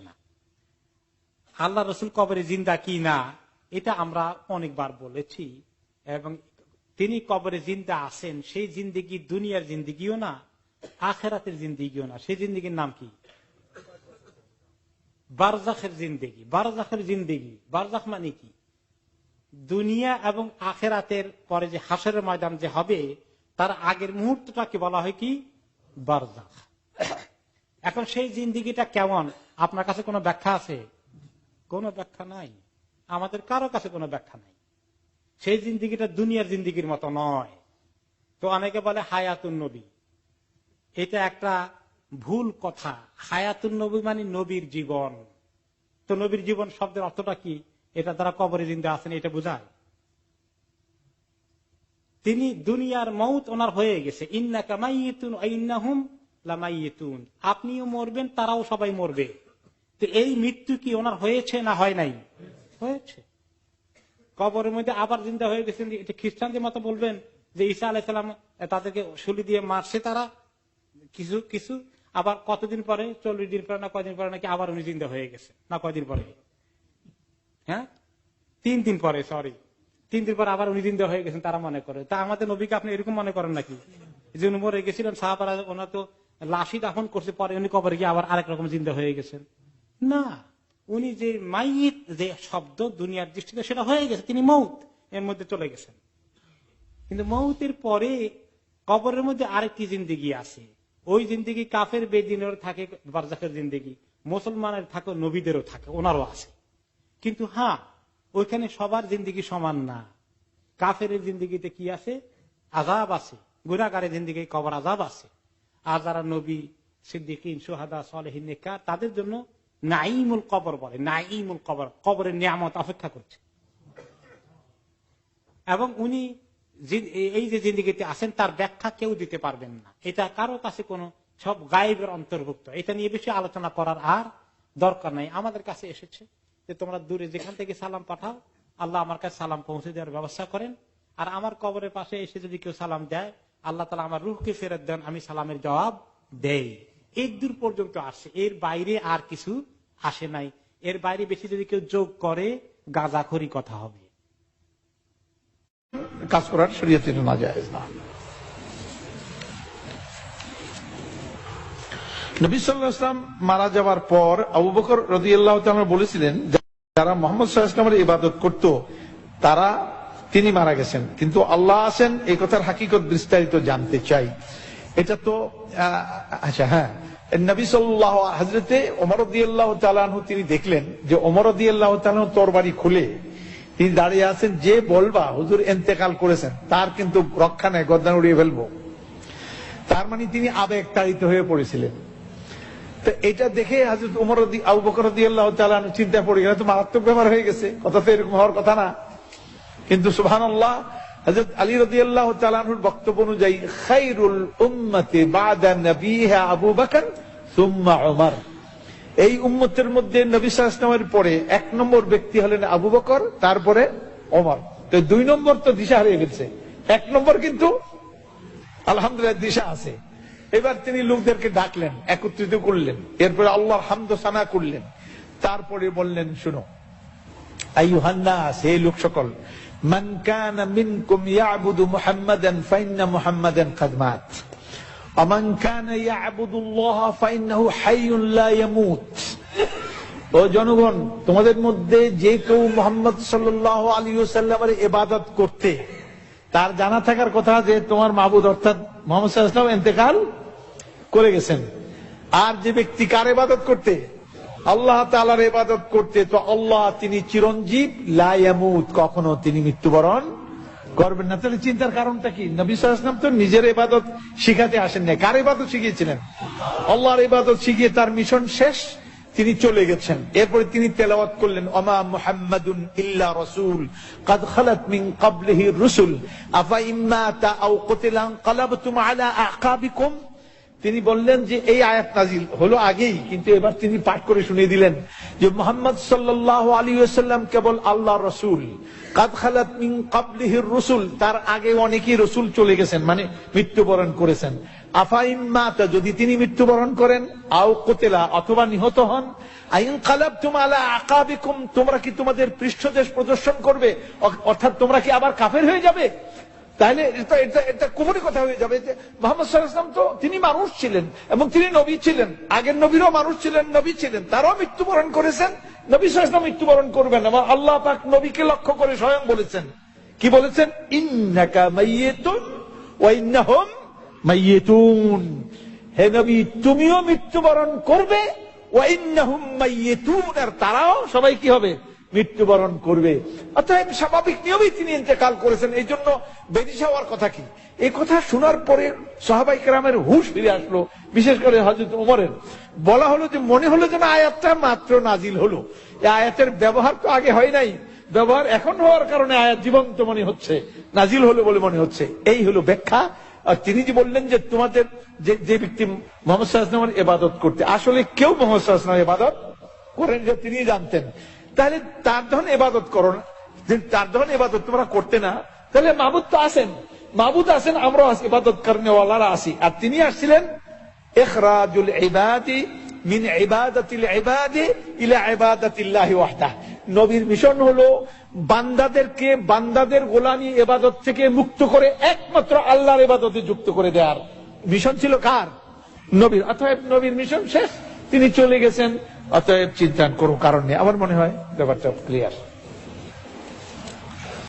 না। আল্লাহ রসুল কবরে জিন্দা কি না, এটা আমরা অনেকবার বলেছি এবং তিনি কবরে জিন্দা আছেন, সেই জিন্দিগি দুনিয়ার জিন্দিগিও না, আখেরাতের জিন্দিগিও না। সেই জিন্দিগির নাম কি? বারজাখের জিন্দিগি। বারজাখের জিন্দিগি। বারজাখ মানে কি? দুনিয়া এবং আখেরাতের পরে যে হাসের ময়দান যে হবে, তার আগের মুহূর্তটাকে বলা হয় কি? বারজাখ। এখন সেই জিন্দিগিটা কেমন? আপনার কাছে কোনো ব্যাখ্যা আছে? কোনো ব্যাখ্যা নাই। আমাদের কারও কাছে কোনো ব্যাখ্যা নাই। সেই জিন্দিগিটা দুনিয়ার জিন্দিগির মতো নয়। তো অনেকে বলে হায়াতুন নবী। এটা একটা ভুল কথা। হায়াতুন নবী মানে নবীর জীবন। তো নবীর জীবন শব্দের অর্থটা কি? এটা তারা কবরে জিন্দা আছেন, এটা বোঝায়। তিনি দুনিয়ার মৌত ওনার হয়ে গেছে। ইন্না কামাইতুন ইন্নাহুম লামাইতুন আপনিও মরবেন, তারাও সবাই মরবে। তো এই মৃত্যু কি ওনার হয়েছে না হয় নাই? হয়েছে। কবরের মধ্যে আবার জিন্দা হয়ে গেছেন। এটা খ্রিস্টানদের মতো বলবেন যে ঈসা আলাইসালাম তাদেরকে শুলি দিয়ে মারছে তারা। কিছু কিছু। আবার কতদিন পরে? চল্লিশ দিন পরে না কয়দিন পরে নাকি আবার উনি জিন্দা হয়ে গেছে? না কয়দিন পরে? হ্যাঁ? তিন দিন পরে সরি তিন দিন পরে আবার উনি জিন্দা হয়ে গেছেন, তারা মনে করে। তা আমাদের নবীকে আপনি এরকম মনে করেন নাকি? যে উনি মরে গেছিলেন, সাহাবারা, ওনার তো লাশি দাফন করছে, পরে উনি কবরে গিয়ে আবার আরেক রকম জিন্দা হয়ে গেছেন। না, উনি যে মাইত যে শব্দ দুনিয়ার দৃষ্টিতে, সেটা হয়ে গেছে, তিনি মৌত, এর মধ্যে চলে গেছেন। কিন্তু মৌতের পরে কবরের মধ্যে আরেকটি জিন্দিগি আছে। ওই জিন্দিগি কাফের বেদিনের থাকে বারজাকের জিন্দিগি। মুসলমানের থাকে, নবীদেরও থাকে, ওনারও আছে। কিন্তু হ্যাঁ ওইখানে সবার জিন্দিগি সমান না। কাফের জিন্দিগিতে কি আছে? আজাব আছে। গুড়াগারের জিন্দিগি কবর আজাব আছে। আর যারা নবী, সিদ্দিকিন, সোহাদা, সালেহিন তাদের জন্য নাইমুল কবর বলে নাইমুল কবর, কবরের নিয়ামত অপেক্ষা করছে। এবং উনি এই যে জিন্দিগিতে আছেন, তার ব্যাখ্যা কেউ দিতে পারবেন না। এটা কারও কাছে কোনো সব গায়েবের অন্তর্ভুক্ত। এটা নিয়ে বেশি আলোচনা করার আর দরকার নাই। আমাদের কাছে এসেছে যে তোমরা দূরে যেখান থেকে সালাম পাঠাও, আল্লাহ আমার কাছে সালাম পৌঁছে দেওয়ার ব্যবস্থা করেন। আর আমার কবরের পাশে এসে যদি কেউ সালাম দেয় আল্লাহ তালা আমার রুহকে ফেরত দেন, আমি সালামের জবাব দেই। এই দূর পর্যন্ত আসে। এর বাইরে আর কিছু আসে নাই। এর বাইরে বেশি যদি কেউ যোগ করে, গাঁজাখড়ি কথা হবে। কাজ করার শরীয়তে না যায় না। নবী সাল্লাম মারা যাওয়ার পর আবু বকর রদি আল্লাহ বলেছিলেন, যারা মোহাম্মদ সাল্লাহামের ইবাদত করত, তারা তিনি মারা গেছেন। কিন্তু আল্লাহ আছেন, এই কথার হাকিকত বিস্তারিত জানতে চাই। এটা তো আচ্ছা হ্যাঁ। নবী সাল্লাহ হাজরতে ওমরদিয়াল্লাহ তালানহু তিনি দেখলেন যে ওমরদিয়াল্লাহ তালাহ তরবারি খুলে তিনি দাঁড়িয়ে আছেন যে বলবা, হুজুর এন্তেকাল করেছেন, তার কিন্তু রক্ষা নেই গদ্দান উড়িয়ে ফেলব। তার মানে তিনি আবেগ তাড়িত হয়ে পড়েছিলেন। তো এটা দেখে হাজরত উমর আবু বকর আল্লাহ চিন্তা পড়ে গেলে তো মারাত্মক ব্যাপার হয়ে গেছে, কথা তো এরকম হওয়ার কথা না। কিন্তু সুহান আল্লাহ হজরত আলী রদি আল্লাহ তালানুর বক্তব্য অনুযায়ী, খাইরুল উম্মতে বাদা নবীহা আবু বকর সুম্মা ওমর এই উম্মতের মধ্যে নবী সালামের পরে এক নম্বর ব্যক্তি হলেন আবু বকর, তারপরে ওমর। তো দুই নম্বর তো দিশা হারিয়ে গেছে এক নম্বর কিন্তু আলহামদুলিল্লাহ দিশা আছে। এবার তিনি লোকদেরকে ডাকলেন, একত্রিত করলেন, এরপরে আল্লাহ হামদ সানা করলেন। তারপরে বললেন, শুনো আইহান্না সেই লোক সকল من كان منكم يعبد محمدا فإن محمدا قد مات ومن كان يعبد الله فإنه حي لا يموت ও জনগণ তোমাদের মধ্যে যে কেউ মোহাম্মদ সাল্লাহ আলী সাল্লামের ইবাদত করতে তার জানা থাকার কথা যে তোমার মাহবুদ অর্থাৎ মোহাম্মদ সাল্লাম এতেকাল করে গেছেন আর যে ব্যক্তি কার ইবাদত করতে আল্লাহ তালার ইবাদত করতে তো আল্লাহ তিনি চিরঞ্জীব লাইয়ামুদ কখনো তিনি মৃত্যুবরণ করবেন না। তাহলে চিন্তার কারণটা কি? নবী সালাম তো নিজের ইবাদত শিখাতে আসেন না কার ইবাদত শিখিয়েছিলেন? আল্লাহর ইবাদত শিখিয়ে তার মিশন শেষ, তিনি চলে গেছেন। এরপরে তিনি তেলাওয়াত করলেন, অমা মুহাম্মাদুন ইল্লা রাসূল, কাদ খালাত মিন ক্বাবলিহি রুসুল, আফা ইম্মাতা আও কুতিলান ক্বালাবতুম আলা আকাবিকুম? তিনি বললেন যে এই আয়াত নাজিল হলো আগেই, কিন্তু এবার তিনি পাঠ করে শুনিয়ে দিলেন যে মোহাম্মদ সাল্লাহ আলী সাল্লাম কেবল আল্লাহ রসুল। খালাত কাবলিহির রসুল, তার আগে অনেকেই রসুল চলে গেছেন মানে মৃত্যুবরণ করেছেন। আফাইন মাতা, যদি তিনি মৃত্যুবরণ করেন, আও কোতেলা, অথবা নিহত হন, আইন কালাব তুমালা আকাবিকুম, তোমরা কি তোমাদের পৃষ্ঠদেশ প্রদর্শন করবে? অর্থাৎ তোমরা কি আবার কাফের হয়ে যাবে? তাহলে এটা এটা এটা কুমরি কথা হয়ে যাবে যে মোহাম্মদ সাল্লাহাম তো তিনি মানুষ ছিলেন এবং তিনি নবী ছিলেন। আগের নবীরও মানুষ ছিলেন, নবী ছিলেন। তারাও মৃত্যুবরণ করেছেন। নবী সাল্লাম মৃত্যুবরণ করবেন আমার আল্লাহ পাক নবীকে লক্ষ্য করে স্বয়ং বলেছেন। কি বলেছেন? ইন্নাকা মাইয়েতুন ওয়াইন্নাহুম মাইয়েতুন। হে নবী, তুমিও মৃত্যুবরণ করবে। ওয়া ইন্নাহুম মাইয়েতুন। আর তারাও সবাই কি হবে? মৃত্যুবরণ করবে। অতএব স্বাভাবিক নিয়মেই তিনি ইন্তেকাল করেছেন। এই জন্য বেদিস হওয়ার কথা কি? এই কথা শোনার পরে সাহাবাই কেরামের হুশ ফিরে আসলো, বিশেষ করে হজরত উমরের। বলা হলো যে, মনে হলো যেন আয়াতটা মাত্র নাজিল হলো। এই আয়াতের ব্যবহার তো আগে হয় নাই। ব্যবহার এখন হওয়ার কারণে আয়াত জীবন্ত মনে হচ্ছে নাজিল হলো বলে মনে হচ্ছে। এই হলো ব্যাখ্যা। আর তিনি যে বললেন যে, তোমাদের যে ব্যক্তি মোহাম্মদ সাল্লাহামের এবাদত করতে, আসলে কেউ মোহাম্মদ সাল্লাহামের এবাদত করেন যে তিনি জানতেন। তাহলে তার যখন এবাদত করো না। তার যখন এবাদত তোমরা করতে না, তাহলে মাহবুদ তো আসেন মাহবুদ আসেন আমরাও আস- ইবাদত করেওয়ালারা আসি আর তিনি আসছিলেন, ইখরাজুল ইবাদি মিন ইলা ওয়াহদাহ নবীর মিশন হলো বান্দাদেরকে, বান্দাদের গোলামি এবাদত থেকে মুক্ত করে একমাত্র আল্লাহর এবাদতে যুক্ত করে দেওয়ার। মিশন ছিল কার? নবীর। অতএব নবীর মিশন শেষ। তিনি চলে গেছেন অতএব চিন্তা কোনো কারণ নেই। আমার মনে হয় ব্যাপারটা ক্লিয়ার